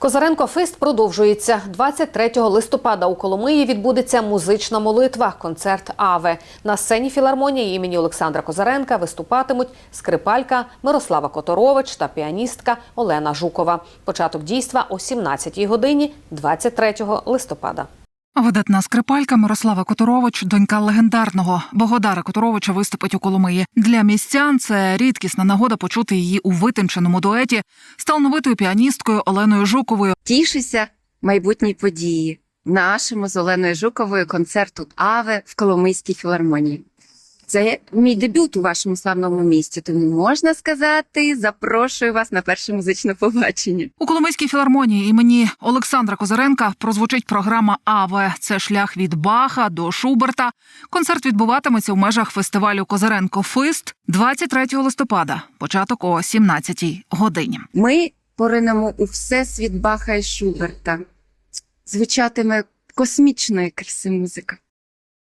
Козаренко Фест продовжується. 23 листопада у Коломиї відбудеться музична молитва, концерт Аве. На сцені філармонії імені Олександра Козаренка виступатимуть скрипалька Мирослава Которович та піаністка Олена Жукова. Початок дійства о 17 годині 23 листопада. Видатна скрипалька Мирослава Которович, донька легендарного Богодара Которовича, виступить у Коломиї. Для містян це рідкісна нагода почути її у витонченому дуеті з талановитою піаністкою Оленою Жуковою. Тішуся майбутній події нашому з Оленою Жуковою концерту Аве в Коломийській філармонії. Це мій дебют у вашому славному місті, тому можна сказати, запрошую вас на перше музичне побачення. У Коломийській філармонії імені Олександра Козаренка прозвучить програма Аве. Це шлях від Баха до Шуберта. Концерт відбуватиметься в межах фестивалю Козаренко Фист 23 листопада, початок о 17 годині. Ми поринемо у всесвіт Баха і Шуберта. Звучатиме космічної краси музика.